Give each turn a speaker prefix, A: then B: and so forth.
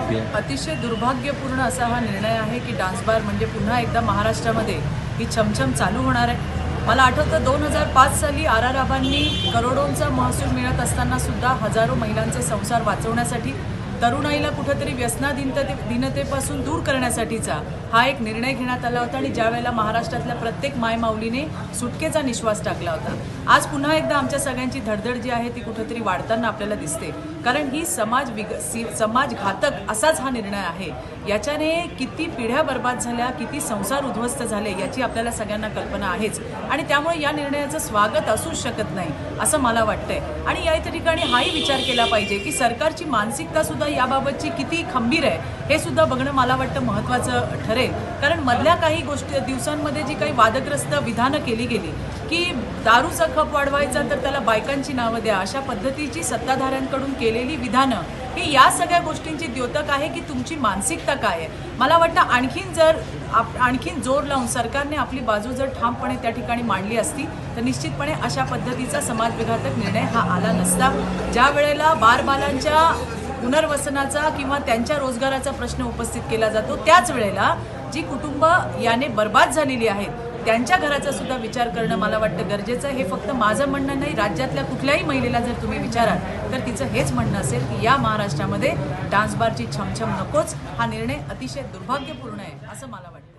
A: अतिशय दुर्भाग्यपूर्ण असा हा निर्णय आहे की डान्स बार म्हणजे पुन्हा एकदा महाराष्ट्रामध्ये ही छमछम चालू होणार आहे. मला आठवतं दोन हजार पाच साली आर आर आबांनी करोडोंचा महसूल मिळत असताना सुद्धा हजारो महिलांचे संसार वाचवण्यासाठी तरुणाईला कुठेतरी व्यसनाधीनते दिनतेपासून दूर करण्यासाठीचा हा एक निर्णय घेण्यात आला होता आणि ज्यावेळेला महाराष्ट्रातल्या प्रत्येक मायमाऊलीने सुटकेचा निश्वास टाकला होता. आज पुन्हा एकदा आमच्या सगळ्यांची धडधड जी आहे ती कुठेतरी वाढताना आपल्याला दिसते. कारण ही समाज विग सी समाज घातक असाच हा निर्णय आहे. याच्याने किती पिढ्या बर्बाद झाल्या किती संसार उद्ध्वस्त झाले याची आपल्याला सगळ्यांना कल्पना आहेच. आणि त्यामुळे या निर्णयाचं स्वागत असूच शकत नाही असं मला वाटतंय. आणि या ठिकाणी हाही विचार केला पाहिजे की सरकारची मानसिकता सुद्धा याबाबतची किती खंबीर आहे हे सुद्धा बघणं मला वाटतं महत्त्वाचं ठरेल. कारण मधल्या काही गोष्टी दिवसांमध्ये जी काही वादग्रस्त विधानं केली गेली की दारूचा खप वाढवायचा तर त्याला बायकांची नावं द्या अशा पद्धतीची सत्ताधाऱ्यांकडून केलेली विधानं ही या सगळ्या गोष्टींची द्योतक आहे की तुमची मानसिकता काय आहे? मला वाटतं आणखीन जर आप आणखीन जोर लावून सरकारने आपली बाजू जर ठामपणे त्या ठिकाणी मांडली असती तर निश्चितपणे अशा पद्धतीचा समाजविघातक निर्णय हा आला नसता. ज्या वेळेला बारबालांच्या पुनर्वसनाचा किंवा त्यांच्या रोजगाराचा प्रश्न उपस्थित केला जातो. त्याच वेळेला जी कुटुंब याने बर्बाद झालेली आहेत त्यांच्या घराचा सुद्धा विचार करणं मला वाटतं गरजेचं आहे. हे फक्त माझं म्हणणं नाही राज्यातल्या कुठल्याही महिलेला जर तुम्ही विचाराल तर तिचं हेच म्हणणं असेल की या महाराष्ट्रामध्ये डान्स बारची छमछम नकोच. हा निर्णय अतिशय दुर्भाग्यपूर्ण आहे असं मला वाटतं.